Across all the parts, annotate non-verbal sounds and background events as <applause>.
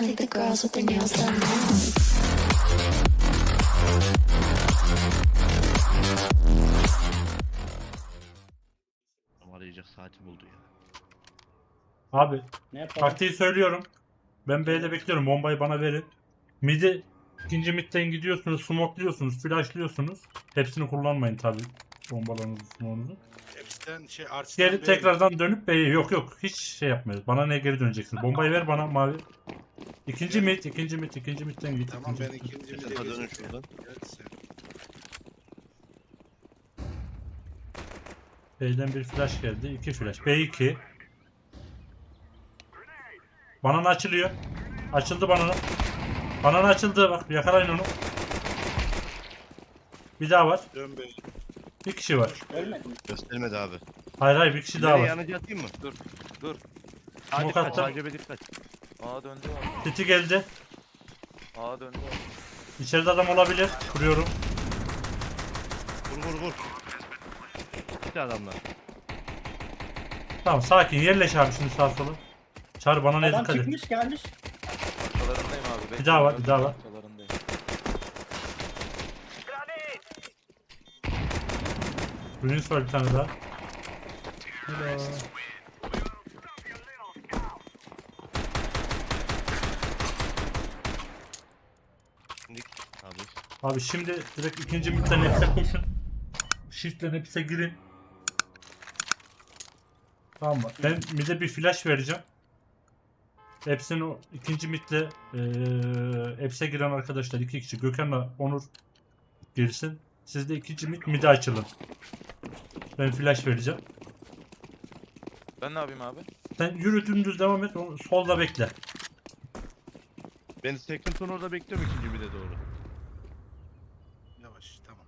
I think the girls with their nails done now. Arayacak saati buldu ya. Abi Ne yapalım? taktiği söylüyorum. Ben B'de bekliyorum. Bombayı bana verin. Mid'i ikinci midden gidiyorsunuz, smokluyorsunuz, flashlıyorsunuz. Hepsini kullanmayın tabi. Bombalarınızı, smoke'unuzu. Hepsinden şey Arsenal Geri tekrardan dönüp B'ye yok yok hiç şey yapmayız. Bana ne geri döneceksiniz? Bombayı ver bana mavi. İkinci mid, ikinci mid, ikinci midden git. Tamam ben ikinci mid. ikinci bir de dönün şuradan. Evet, sen. B'den bir flash geldi. iki flash. B2. Banan açılıyor. Açıldı banana. Banan açıldı. Bak yakalayın onu. Bir daha var. Dön be. Bir kişi var. Göstermedi abi. Hayır hayır bir kişi daha Nereye var. yanıcı atayım mı? Dur. Dur. Hadi Smoke dikkat, attım. acebe dikkat. Aa döndü abi. Titi geldi. Aa döndü abi. İçeride adam olabilir. Kuruyorum. Vur vur vur. İşte adamlar. Tamam sakin yerleş abi şimdi sağa sola. Çağrı bana ne Adam dikkat et. çıkmış gelmiş. Arkalarındayım abi. Bir daha var, bekliyorum. bir daha var. Arkalarındayım. Ruins var bir tane daha. Hello. Şimdi abi. Şimdi direkt ikinci midden hepse koşun. Shift'le hepse girin. Tamam mı? Ben mid'e bir flash vereceğim. Hepsini o ikinci midle eee hepse giren arkadaşlar iki kişi Gökhan'la Onur girsin. Siz de ikinci mid mid'e açılın. Ben flash vereceğim. Ben ne yapayım abi? Sen yürü dümdüz devam et. o- Solda bekle. Ben second orada bekliyorum ikinci bir de doğru. Yavaş tamam.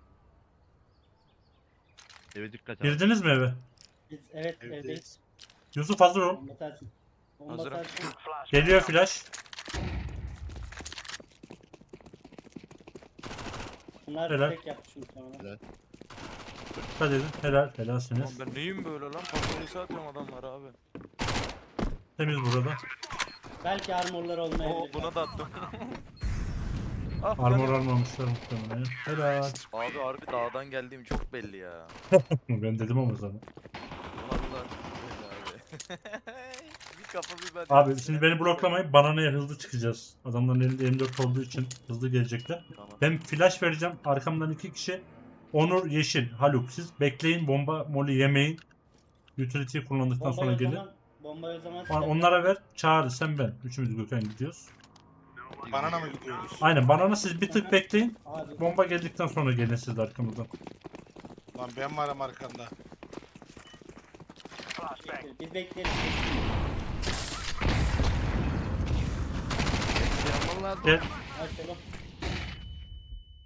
Eve dikkat abi. Girdiniz mi eve? Biz evet Evdeyiz. evdeyiz. Yusuf hazır ol. Bomba tersi. Bomba Hazırım. tersi. Geliyor flash. Bunlar Helal. tek yapmış muhtemelen. Dikkat edin. Helal. Helalsiniz. Lan ben neyim böyle lan? Patrolesi atıyorum adamlara abi. Temiz burada. Belki armorlar olmayabilir. Oo buna da attım. <laughs> ah, Armor ben- almamışlar muhtemelen. Helal. Abi harbi dağdan geldiğim çok belli ya. <laughs> ben dedim ama sana. Vallahi belli abi. bir kafa bir ben. Abi şimdi beni bloklamayın. Bananaya hızlı çıkacağız. Adamların elinde M4 olduğu için hızlı gelecekler. Tamam. Ben flash vereceğim. Arkamdan iki kişi. Onur, Yeşil, Haluk. Siz bekleyin. Bomba molly yemeyin. Utility'yi kullandıktan Bomba sonra o gelin. zaman bomba o zaman On- Onlara ver. Çağrı sen ben. Üçümüz Gökhan gidiyoruz. Banana mı gidiyoruz? Aynen banana siz bir tık bekleyin. Bomba geldikten sonra gelin siz de arkamızdan. Lan ben varım arkanda. biz. Yanman lazım. Gel. Açalım.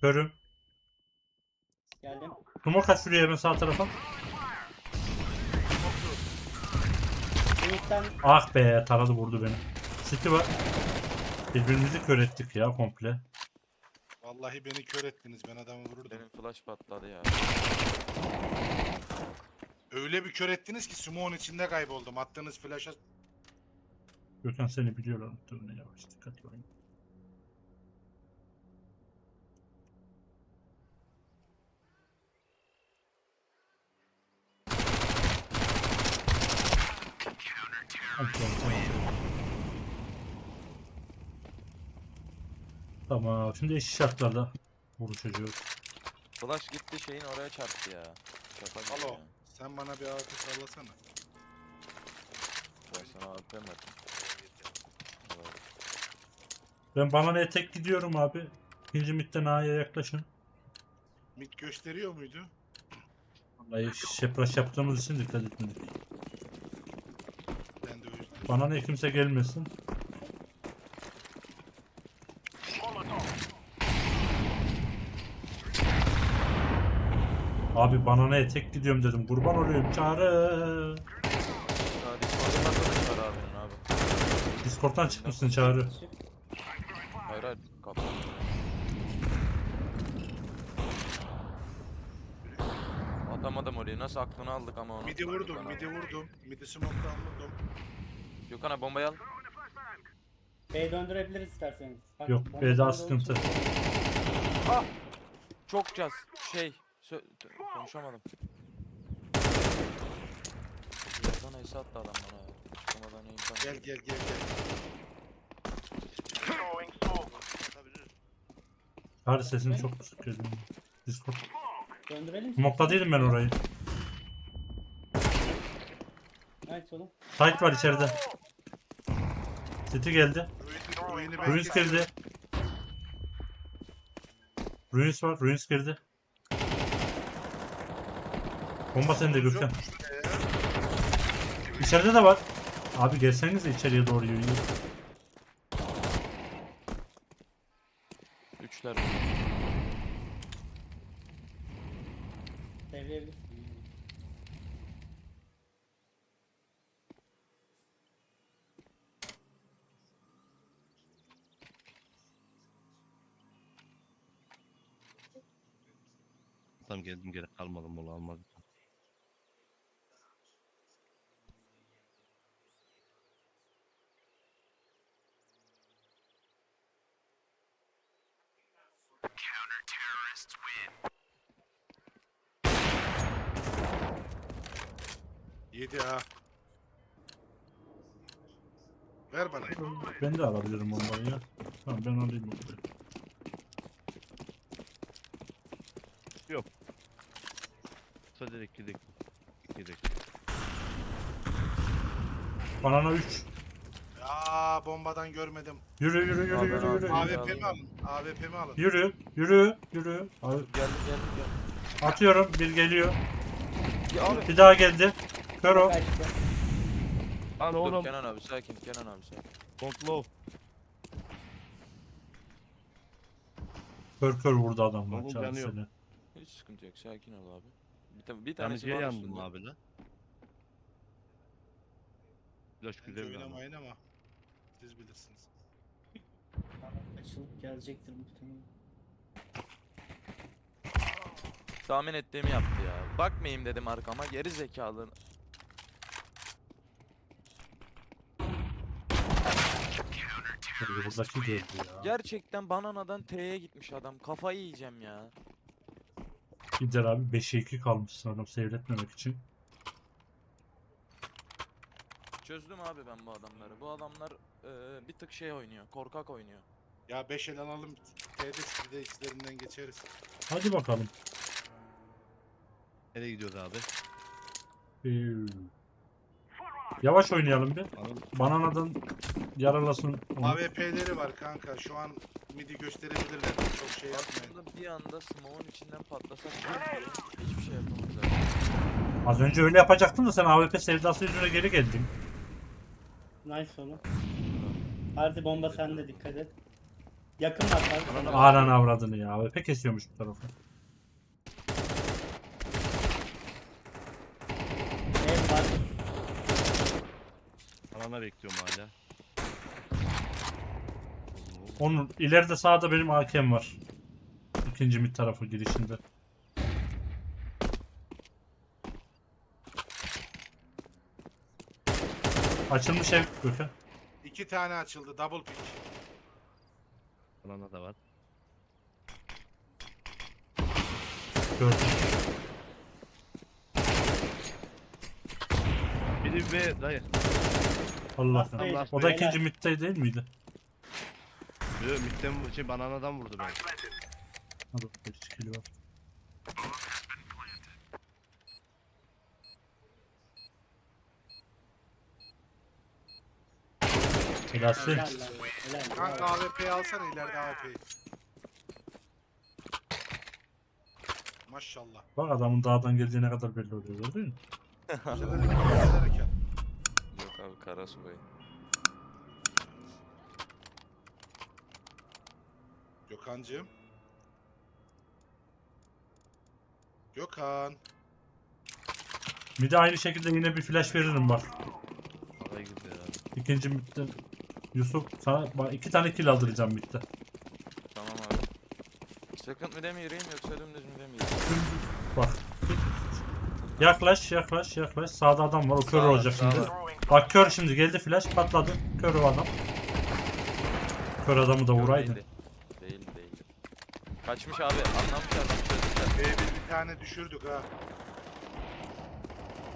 Görüm. Geldim. Smoke kaç şuraya hemen sağ tarafa. Ah be taradı vurdu beni. City var. Birbirimizi kör ettik ya komple. Vallahi beni kör ettiniz. Ben adamı vururdum. Benim flash patladı ya. Öyle bir kör ettiniz ki Sumo'nun içinde kayboldum. Attığınız flash'a Gökhan seni biliyorlar. Ne yavaş dikkatli oyna. Hadi, tamam, tamam. Tamam şimdi eşit şartlarda vuruşacağız. Flash gitti şeyin oraya çarptı ya. Şaka gibi Alo. ya. Sen bana bir altı sallasana. Ben sana verdim. Evet. Ben bana tek gidiyorum abi. İkinci midden A'ya yaklaşın. Mid gösteriyor muydu? Vallahi şepraş yaptığımız için dikkat etmedik. Ben de o yüzden. Bana ne kimse gelmesin. Abi bana ne tek gidiyorum dedim. Kurban oluyorum çağrı. Ya Discord'dan abi. Çıkmışsın çağrı. Hayır hayır kapat. Atamadım orayı. Nasıl aklını aldık ama onu. Midi vurdum, Gökhan abi. midi vurdum. Midi smoke'tan vurdum. Gökhan abi bombayı al. B'ye döndürebiliriz isterseniz. Bak, Yok bomba B daha bende olduğu sıkıntı. için- Çok caz. Şey. Sö konuşamadım. Yerden ace attı adam bana ya. Çıkamadan aim Gel gel gel gel. Hadi sesini çok kısık geliyor. Discord. Döndürelim. Mokta değilim ben orayı. Evet oğlum. Site var içeride. City geldi. Ruins girdi. Ruins var. Ruins girdi. Bomba sende Gökhan. İçeride de var. Abi gelsenize içeriye doğru yürüyün. Üçler. Tam geldim geri kalmadım mola almadım. Yedi ha. Ver bana. Ben de alabilirim bombayı ya. Tamam ben alayım bombayı. Kısa direkt gidek. Gidek. Banana 3. Ya bombadan görmedim. Yürü yürü yürü Abi, yürü abi. yürü. Abi. AWP mi alın? AWP mi alın? Yürü yürü yürü. Abi, Geldi geldi geldi. atıyorum bir geliyor. Ya abi. Bir daha geldi. Kör o. Kaçtı. Lan Dur oğlum. Kenan abi sakin Kenan abi sakin. Kontrol. Kör kör vurdu adam Oğlum, lan çağır yanıyor. seni. Hiç sıkıntı yok sakin ol abi. Bir, ta- bir tanesi Yanıcıya var yandım üstünde. abi lan. Flash Bence güzel bir ama. oynamayın ama. Siz bilirsiniz. Açılıp gelecektir muhtemelen. Tahmin ettiğimi yaptı ya. Bakmayayım dedim arkama geri zekalı. Tabii buradaki gördü ya. Gerçekten bananadan T'ye gitmiş adam. Kafayı yiyeceğim ya. Gider abi 5'e 2 kalmış sanırım seyretmemek için. Çözdüm abi ben bu adamları. Bu adamlar eee, bir tık şey oynuyor. Korkak oynuyor. Ya 5 el alalım. T'de sizde içlerinden geçeriz. Hadi bakalım. Nereye gidiyoruz abi? Ee, Yavaş oynayalım bir. Anıl Bananadan yaralasın. onu. AWP'leri var kanka. Şu an midi gösterebilirler. Çok şey yapmayın. Aslında bir anda smoke'un içinden patlasak. Hiçbir şey yapamaz abi. Az önce öyle yapacaktın da sen AWP sevdası yüzüne geri geldin. Nice oğlum. Hadi bomba sende dikkat et. Yakın var kanka. Ağran avradını ya. AWP kesiyormuş bu tarafı. Ev var. anana bekliyorum hala. Onun ileride sağda benim AK'm var. İkinci mid tarafı girişinde. Açılmış ev Gökhan. İki tane açıldı. Double pick. Anana da var. Gördüm. Biri B dayı. Allah. Bastı. O da ikinci midde değil miydi? Yok midden şey bananadan vurdu beni. Hadi bir çıkıyor var. Helası. Helal lan. Helal. Kanka AWP'yi alsana ileride AWP'yi. Maşallah. Bak adamın dağdan geldiği ne kadar belli oluyor gördün mü? Güzel hareket, güzel hareket. Yok abi Karasu Bey. Gökhan'cığım. Gökhan. Bir de aynı şekilde yine bir flash veririm bak. Araya girdi herhalde. İkinci midde Yusuf sana bak iki tane kill aldıracağım midde. Tamam abi. Second mi mi yürüyeyim yoksa dümdüz mü mi yürüyeyim? Bak. Yaklaş yaklaş yaklaş. Sağda adam var o kör Sağ var, olacak sağ şimdi. var. Bak kör şimdi geldi flash patladı. Kör o adam. Kör adamı da Yok, vuraydın. Değildi. Değildi değildi. Kaçmış abi anlamış adam çözdüler. B'ye bir, bir tane düşürdük ha.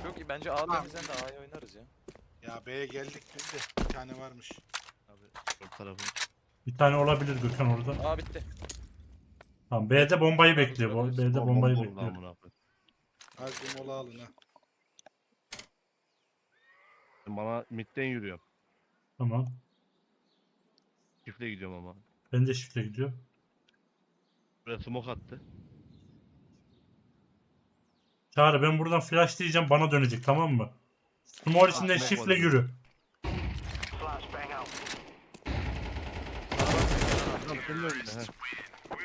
Çok iyi bence A'da bizden de A'ya oynarız ya. Ya B'ye geldik biz de. Bir tane varmış. Sol tarafı. Bir tane olabilir Gökhan orada. A bitti. Tamam B'de bombayı bekliyor. bu. B'de Bomba bombayı bekliyor. koyayım. Hadi mola alın ha. Bana midden yürüyorum. Tamam. Çiftle gidiyorum ama. Ben de şifre gidiyor. Buraya smoke attı. Çağrı ben buradan flash diyeceğim bana dönecek tamam mı? Small içinden smoke şifle var. yürü. Tamam senin önünde he.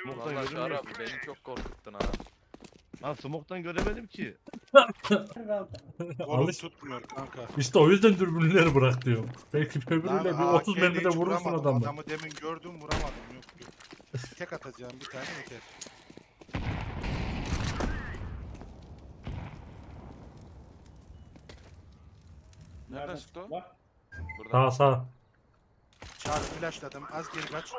Smoke'tan Valla Çağrı göremiyorum. abi beni çok korkuttun ha. Ha smoke'tan göremedim ki. Alış. tutmuyor kanka. İşte o yüzden dürbünleri bırak diyor. Belki öbürüyle bir Lan 30 AK'yle hiç vurursun vuramadım. adamı. Adamı demin gördüm vuramadım. Yok yok. Tek atacağım bir tane yeter. Nereden sıktı o? Buradan. Sağ sağ. Çağrı flashladım. Az geri kaç.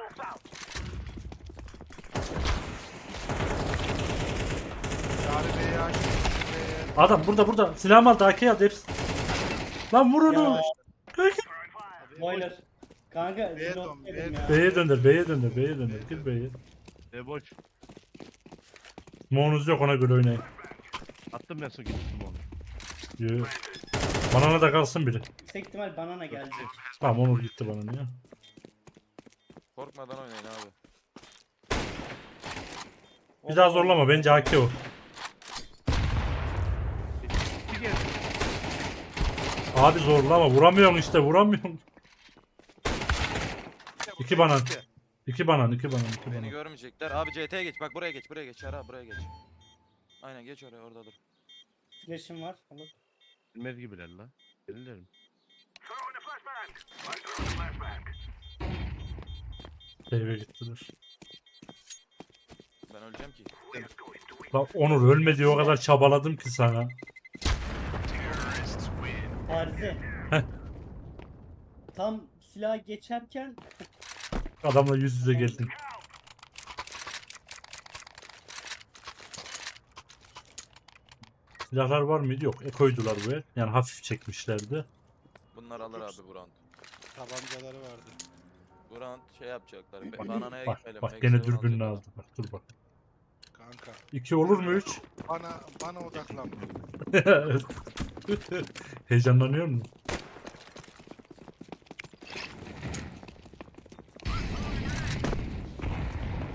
Adam burada burada. Silahımı aldı AK'ye aldı hepsi. Lan vur onu. Ya. Boiler. Kanka B'ye reload dön, dedim B'ye ya. B'ye döndür B'ye döndür B'ye döndür. Gir B'ye. E boş. Monuz yok ona göre oynayın. Attım ben son gitti smoke'u. Yürü. Banana da kalsın biri. Yüksek ihtimal banana gelecek. Tamam Onur gitti bana niye? Korkmadan oynayın abi. Bir daha zorlama bence AK o. Bir geldi. Abi zorlama vuramıyorsun işte vuramıyorsun. İki banan. İki banan iki banan iki Beni banan. görmeyecekler. Abi CT'ye geç. Bak buraya geç. Buraya geç. Abi buraya geç. Aynen geç oraya orada dur. Flash'im var. Alır. Bilmez gibiler la. Gelirler mi? Eve gittiler. Ben öleceğim ki. Bak Onur ölme diye o kadar çabaladım ki sana. Arzi. Heh. Tam silah geçerken Adamla yüz yüze geldin. Silahlar var mıydı? Yok. E koydular buraya. Yani hafif çekmişlerdi. Bunlar alır abi bu round. Tabancaları vardı. Bu round şey yapacaklar. be- Bak, Bananaya bak, gitmeyelim. bak gene round dürbününü aldı. Bak dur bak. Kanka. İki olur mu üç? Bana bana odaklan. <laughs> <laughs> Heyecanlanıyor musun?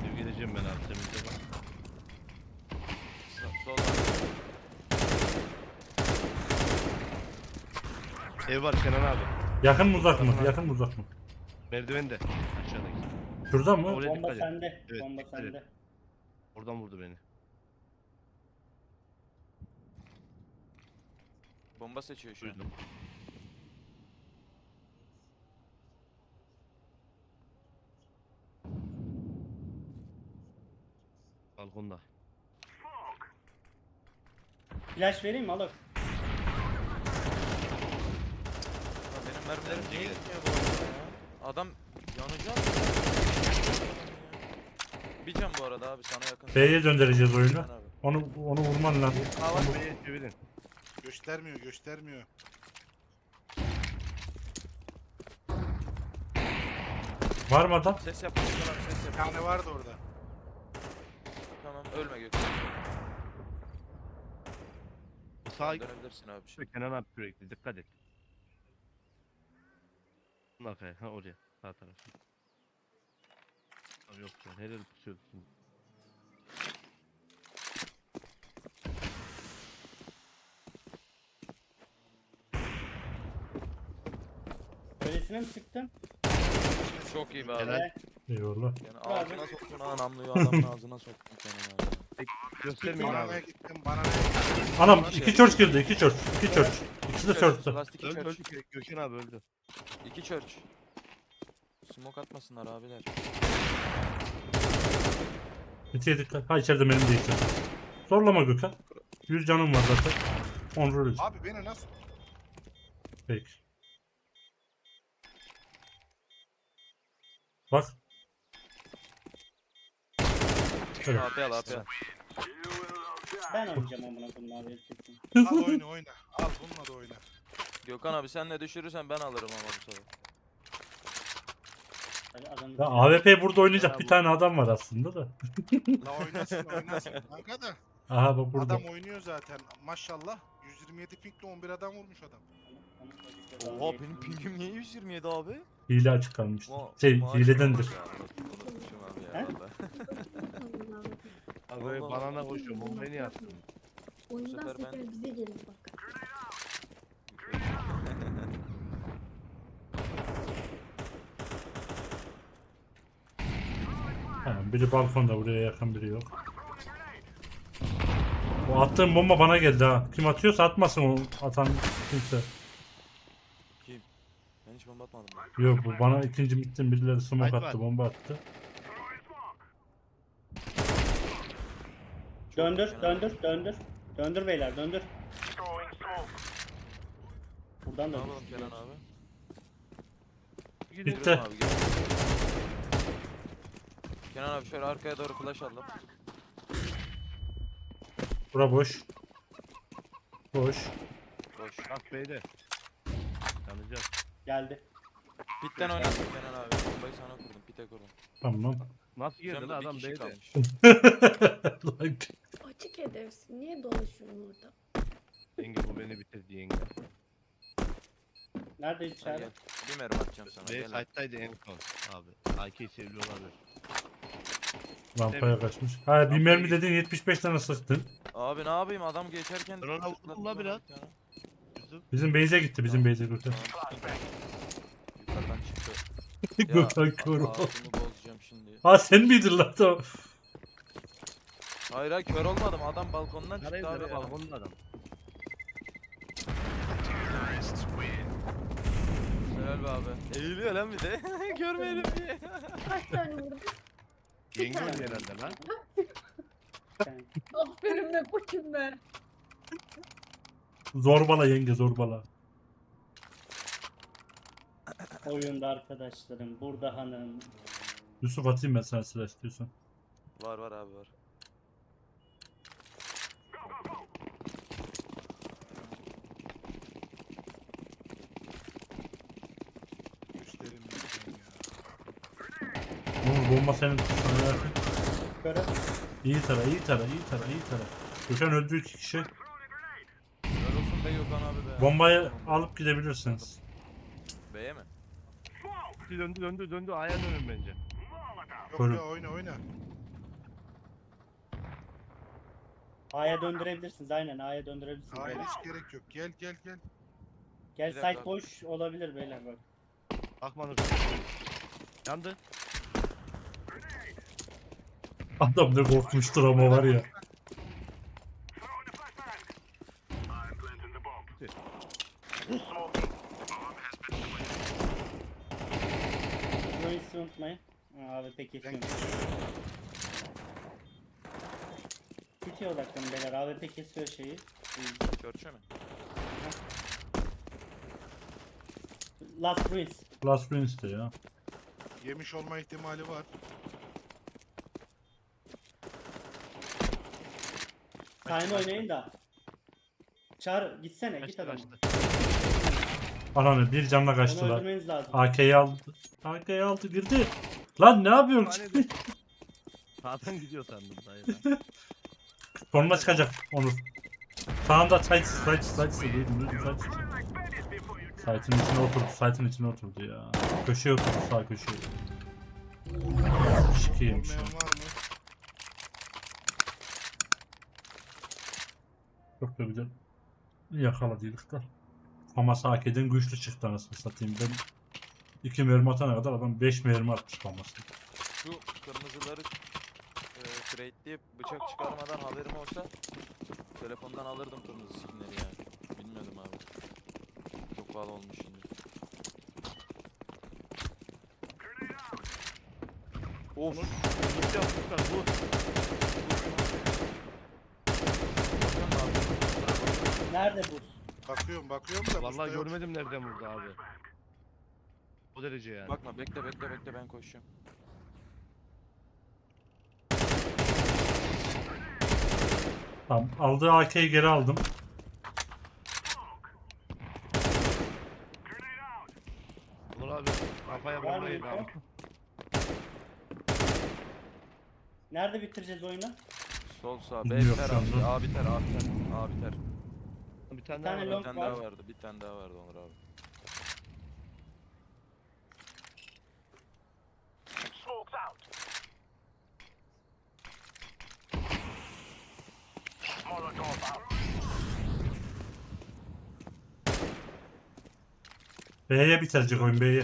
Dur geleceğim ben abi temizle bak. Sol- Sol var. Ev var Kenan abi. Yakın mı uzak mı? Yakın mı uzak mı? Merdiven de. Aşağıdaki. Şurada mı? Oraya bomba dikkat et. sende. Evet, bomba dikkat et. sende. Oradan vurdu beni. Bomba seçiyor şu an. Duydum. Balkonda. Flash vereyim mi? Alır. Lan Benim mermilerim niye gitmiyor bu arada ya? Adam yanacak. Bir can bu arada abi sana yakın. B'ye döndüreceğiz oyunu. Abi. Onu onu vurman lazım. Ha var B'ye çevirin. Göstermiyor göstermiyor. Var mı adam? Ses yap. Ses yap. Ses Bir yap. tane vardı orada. Tamam ölme Gökhan. Sağ Dönebilirsin abi. Şimdi. Kenan abi sürekli dikkat et. Bunun arkaya ha oraya sağ taraf. Abi yok ya nereye tutuyorsun? Öylesine mi sıktın? Çok iyi be abi. Helal. Eyvallah. Yani ağzına soktun ha namluyu adamın ağzına soktun Kenan abi. Göstermeyin abi. gittim bananaya gittim. Anam iki church girdi iki church. iki church. İkisi de Church, church'ta. Plastik Öldü church. öldü Gökhan abi öldü. İki church. Smoke atmasınlar abiler. Bitiye dikkat. Ha içeride benim de içeride. Zorlama Gökhan. 100 canım var zaten. Ölecek. Abi beni nasıl? Peki. Bak. Şöyle. AP al AP al. Ben oynayacağım amına koyayım abi. Al oyna oyna. Al bununla da oyna. Gökhan abi sen ne düşürürsen ben alırım ama bu sefer. Ya AWP burada oynayacak bir tane adam var aslında da. La oynasın oynasın <laughs> kanka da. Aha bu burada. Adam oynuyor zaten maşallah. 127 pinkle 11 adam vurmuş adam. Oha benim pingim niye 127 abi? Hile açık kalmış. Ma- Şey hiledendir. abi He? Abi Allah banana Allah. koşuyor. Bombayı niye attın? Oyundan sefer ben- sefer bize gelir bak. Ha, biri balkonda buraya yakın biri yok. O attığım bomba bana geldi ha. Kim atıyorsa atmasın o atan kimse. Bomba atmadım. ben. Yok bu bana ikinci mittin birileri smoke Fight attı var. bomba attı. Döndür, döndür, döndür. Döndür beyler, döndür. Buradan Ne da yapalım Kenan abi? Gidin. Bitti. Yürüyorum abi gel. Kenan abi şöyle arkaya doğru flash aldım. Bura boş. Boş. Koş. Bak beyde. Yanacağız. Geldi. Pitten oynasın Kenan abi. Bombayı sana kurdum. Pite kurdum. Tamam. Nasıl Sen girdi lan bir adam kişi beyde? kalmış. Lan, <laughs> Açık edersin. Niye dolaşıyorsun orada? Yenge bu beni bitirdi yenge. Nerede Gel içeride? gel. Bir mermi atacağım sana. B Gel abi. site'daydı en son abi. AK'yi sevili olabilir. Rampaya kaçmış. Ha bir mermi dedin 75 tane sıktın. Abi ne yapayım adam geçerken ona vurdum la biraz. Yusuf. Bizim base'e gitti bizim base'e Gökhan. Yukarıdan çıktı. <laughs> Gökhan kör a- oldu. ağzımı bozacağım şimdi. Ha sen miydin lan tamam. Hayır hayır kör olmadım. Adam balkondan çıktı Karayı abi ya. balkonda adam. Helal be abi. Eğiliyor lan bir de. <laughs> Görmeyelim diye. Kaç tane vurdun? Yenge oynuyor herhalde lan. Aferin be koçum be. Zorbala yenge zorbala. Oyunda arkadaşlarım, burada hanım. Yusuf atayım ben sana silah istiyorsan. Var var abi var. Gösterim lütfen ya. Oğlum bomba senin sana yakın. İyi tara iyi tara iyi tara iyi tara. Gökhan öldü iki kişi. Helal olsun be Gökhan abi be. Bombayı alıp gidebilirsiniz. B'ye mi? Döndü döndü döndü. Aya dönün bence. Yok Koru. ya oyna oyna. A'ya döndürebilirsiniz aynen A'ya döndürebilirsiniz. Hayır beyler. hiç gerek yok. Gel gel gel. Gel Bir dakika. site boş olabilir beyler bak. Bakmadım. Yandı. Adam ne korkmuştur ama var ya. Ruins'i unutmayın. Ha, Abi peki Ben City'ye odaklanın beyler. AWP kesiyor şeyi. Church'e mi? Last Ruins. Last Prince'te ya. yemiş olma ihtimali var. Time oynayın da. Çağır gitsene git Kaçtı adam. kaçtı. Ananı bir canla Onu kaçtılar. öldürmeniz lazım. AK'yi aldı. AK'yi aldı girdi. Lan ne yapıyorsun? Hani <laughs> Sağdan gidiyor sandım dayı lan. Sonuna çıkacak Onur. Sağında site site site site. Site'in içine oturdu. Site'in içine oturdu ya. Köşeye oturdu sağ köşeye. Şikiymiş ya. Olmayan var mı? Çok da güzel. Yakaladıydık da. Ama Saki'den güçlü çıktı anasını satayım. Ben iki mermi atana kadar adam 5 mermi atmış famasını. Şu kırmızıları e, trade'leyip bıçak çıkarmadan haberim olsa telefondan alırdım kırmızı skinleri yani. Bilmiyordum abi. Çok pahalı olmuş şimdi. Of. Gitti yapmışlar bu. Nerede bu? Bakıyorum bakıyorum da Vallahi görmedim nereden vurdu abi. O derece yani. Bakma bekle bekle bekle ben koşuyorum. Tamam. Aldığı AK'yi geri aldım. Abi kafaya abi. Nerede bitireceğiz oyunu? Sol sağ. B Bilmiyorum biter şu abi. anda. A biter A biter. A biter. Bir tane Bir daha tane var. long- Bir tane var. daha vardı. Bir tane daha vardı Onur abi. B'ye bitirecek oyun B'ye.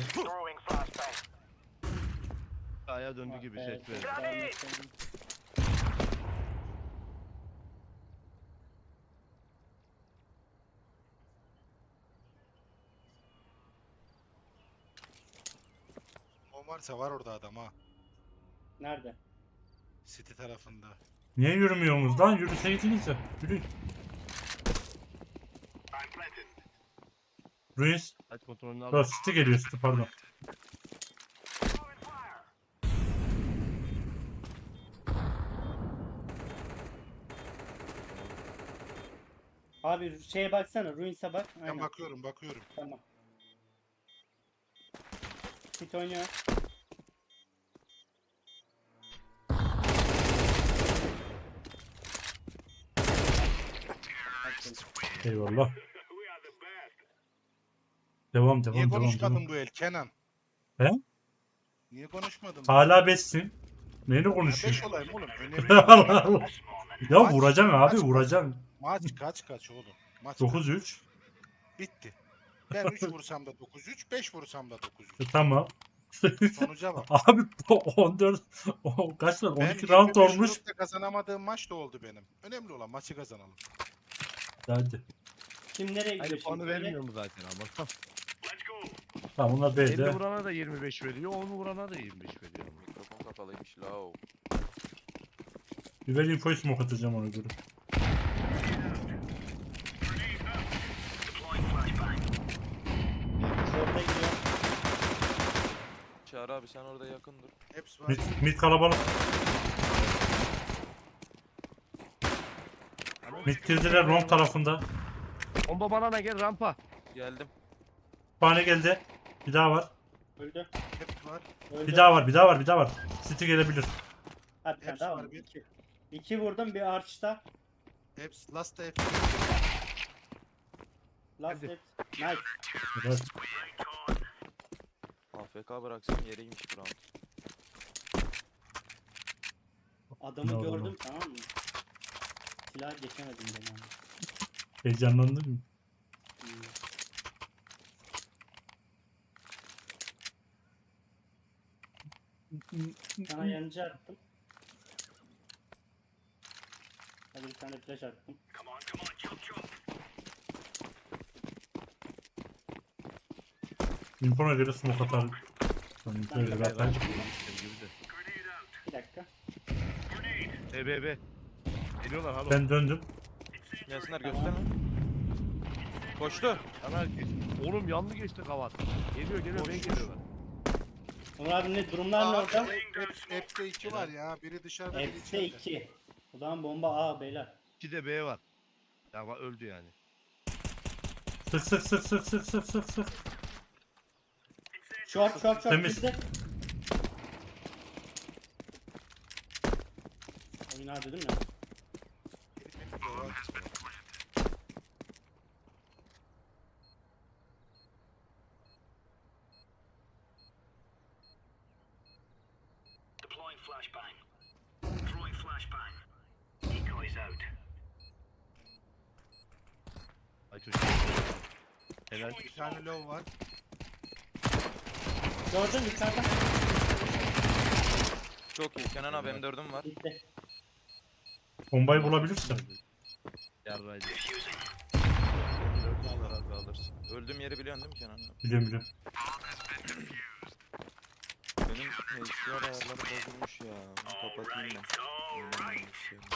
Aya döndü gibi Evet, ses verdi. istedim. O varsa var orada adam ha. Nerede? City tarafında. Niye yürümüyorsunuz lan? Yürüseydiniz ya. Yürüyün. Ruins. Aç kontrolünü al. Geliyor City pardon. Abi şeye baksana. Ruins'e bak. Ben Aynen. bakıyorum bakıyorum. Tamam. Hit oynuyor. Eyvallah. Devam devam Niye devam konuşmadın devam. bu el Kenan? He? Niye konuşmadın? Hala beşsin. Neyle Ya beş olayım oğlum. <laughs> Önemli. Allah Allah. ya Maç- vuracaksın abi maç- vuracaksın. Maç kaç kaç oğlum? Maç 9-3. bitti. Ben 3 vursam da 9-3, 5 vursam da 9-3. E, tamam. Sonuca bak. <laughs> abi bu 14 o kaç? Ben 12 round 25 olmuş. vurup da kazanamadığım maç da oldu benim. Önemli olan maçı kazanalım. Hadi. Kim nereye gidiyor şimdi? puanı vermiyor mu zaten ama? <laughs> Tamam onlar 50 B'de. vurana da 25 veriyor, 10 vurana da 25 veriyor. Mikrofon kapalıymış lao. Biber infoyu smoke atacağım ona göre. Orada gidiyor. Çağrı abi sen orada yakın dur. Hepsi var. Mid, mid kalabalık. Mid girdiler wrong tarafında. Bomba bana da gel rampa. Geldim. Kütüphane geldi. Bir daha var. Öldü. Hepsi var. Öldü. Bir daha var. Bir daha var. Bir daha var. City gelebilir. Ha, bir tane Hepsi daha var, var. bir. İki. İki vurdum bir arch'ta. Hepsi. Last hepsi. Last Hadi. hit. Nice. Evet. AFK bıraksam yeriymiş bu round. Adamı Ne gördüm tamam mı? Silah geçemedim ben abi. Heyecanlandın mı? Hmm. Sana yanıcı attım. Hadi bir tane flash attım. Infona göre smoke atar. Tamam, Ben böyle de bir dakika. E B B. Geliyorlar halo. Ben döndüm. Gelsinler gösterme. Koştu. Ana. Oğlum yanlı geçti kavat. Geliyor geliyor ben geliyorlar. Onur abi ne durumlar ne orada? hep- Hepsi 2 var ya. Biri dışarıda biri Hepsi içeride. 2. O zaman bomba A beyler. 2 de B var. Ya bak öldü yani. Sık sık sık sık sık sık sık sık. Short short short Temiz. girdi. Oyun abi değil Helal. Bir tane low var. Gördün mü yukarıda? Çok iyi. Kenan abi M4'üm var. Gitti. Bombayı bulabilirsin. Yarraydı. M4'üm var abi alırsın. Öldüğüm yeri biliyorsun değil mi Kenan abi? Biliyorum biliyorum. Benim HDR ayarları bozulmuş ya. Bunu kapatayım ben. İstiyorum.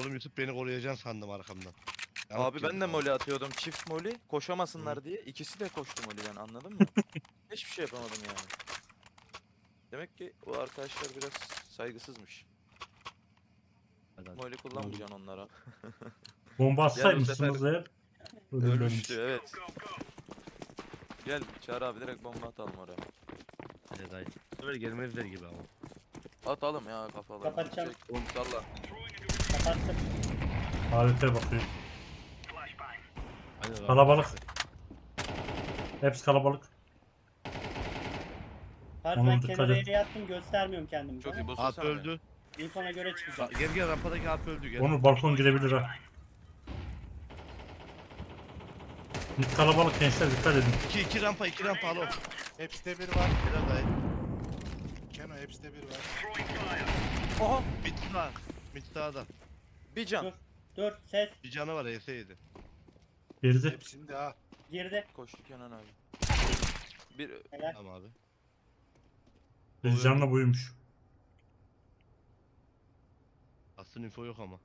Oğlum Yusuf beni koruyacaksın sandım arkamdan. Abi ben de moli atıyordum. Çift moli. Koşamasınlar diye. İkisi de koştu moliden anladın mı? <laughs> Hiçbir şey yapamadım yani. Demek ki o arkadaşlar biraz saygısızmış. Moili kullanmayacaksın onlara. <laughs> Bomba atsaymışsınız eğer. Ölmüştü evet. Gel Çağrı abi direkt bomba atalım oraya. Hadi dayı. Böyle gelmezler gibi ama. Atalım ya kafaları. Kapatacağım. Oğlum salla. Kapattım. AWP bakıyor. Kalabalık. Hepsi kalabalık. Harbi Onun ben dikkat kenara et. yere yattım göstermiyorum kendimi. Çok iyi sen öldü. İnfona göre çıkacağım. Ba- Gel gel rampadaki hap öldü gel. Onur balkon girebilir ha. Kalabalık gençler dikkat edin. 2 2 rampa 2 rampa alo. Hepsi de bir var. Helal dayı. Keno hepsi de bir var. Oha! Mid var. Mid sağda. Bir can. Dur. Dur ses Bir canı var ES7. Girdi. Hepsinde ha. girdi. Koştu Kenan abi. Bir Helal. Tamam abi. Biz canla buymuş. Aslında info yok ama.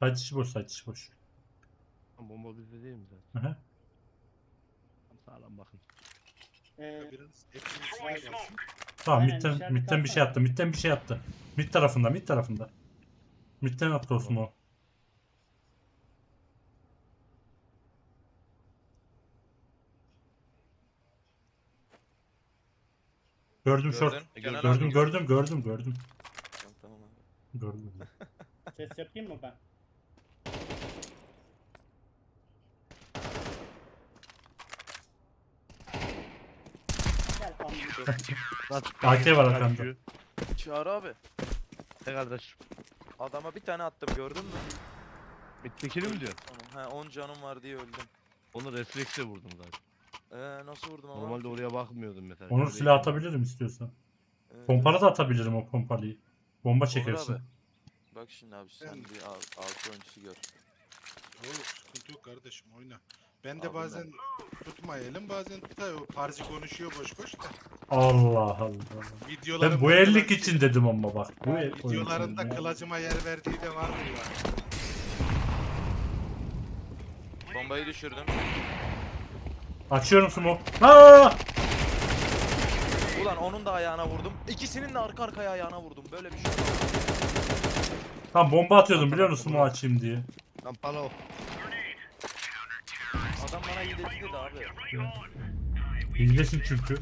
Saç içi boş, saç içi boş. Lan Bomba bizde değil mi zaten? Hı hı. Tam Sağlam bakın. Ee, Biraz hepsini içine. Tamam Aynen, dışarıda midden bir şey attı. Midden bir şey attı. Mid tarafında, mid tarafında. Midden attı olsun o. Gördüm short. gördün. Kenan Gördüm, abi gördüm, gördüm, gördüm. Tamam, Tamam abi. Gördüm. ses yapayım mı ben? Gel tamam. AK var arkanda. Çağrı abi. Ne kardeş? Adama bir tane attım gördün mü? Mid'dekini mi diyor? He 10 canım var diye öldüm. Onu refleksle vurdum zaten. Ee nasıl vurdum ama? Normalde oraya bakmıyordum mesela. Onur silah atabilirim istiyorsan. Evet, Pompalı da atabilirim o pompalıyı. Bomba çekersin. abi. Bak şimdi abi sen bir al- altı oyuncusu gör. Olur sıkıntı yok kardeşim oyna. Ben de Aldım bazen tutmayalım bazen tutuyor. Parzi konuşuyor boş boş da. Allah Allah. Videolarında Ben bu ellik için dedim ama bak. Bu el Videolarında oyuncu ya. kılacıma yer verdiği de vardır ya. Bombayı düşürdüm. Açıyorum smoke. Aa! Ulan onun da ayağına vurdum. İkisinin de arka arkaya ayağına vurdum. Böyle bir şey. Tam bomba atıyordum biliyor musun smoke açayım diye. Lan palo. Adam bana iyi dedi abi. Hilesin çünkü.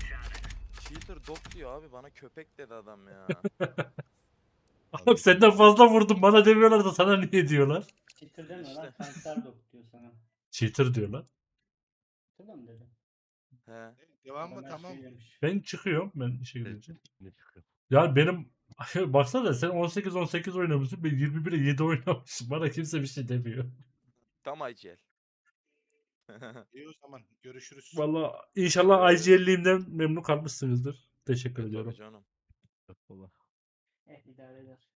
Cheater dog diyor abi bana köpek dedi adam ya. <laughs> Abi senden fazla vurdum bana demiyorlar da sana niye diyorlar? Cheater deme lan İşte. kanser dok diyor sana. Cheater diyorlar. Tamam mı dedi? He. Devam mı Adam her tamam. şeyi yemiş. Ben çıkıyorum ben işe Evet. gidince. Ne çıkıyor? Ya benim <laughs> baksana sen 18-18 oynamışsın ben 21'e 7 oynamışım. Bana kimse bir şey demiyor. Tam IGL. <laughs> İyi o zaman görüşürüz. Valla inşallah IGL'liğimden memnun kalmışsınızdır. Teşekkür Tabii ediyorum. canım. Valla. Eh idare eder.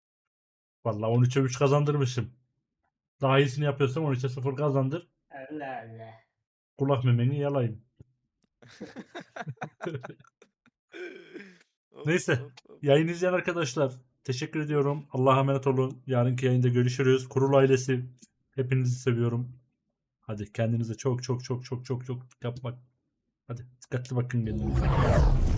Valla 13'e 3 kazandırmışım. Daha iyisini yapıyorsam 13'e 0 kazandır. Allah Allah. Kulak memeni yalayım. <laughs> Hop, Neyse. Yayın izleyen arkadaşlar teşekkür ediyorum. Allah'a emanet olun. Yarınki yayında görüşürüz. Kurul ailesi hepinizi seviyorum. Hadi kendinize çok çok çok çok çok çok bak. Hadi dikkatli bakın kendinize.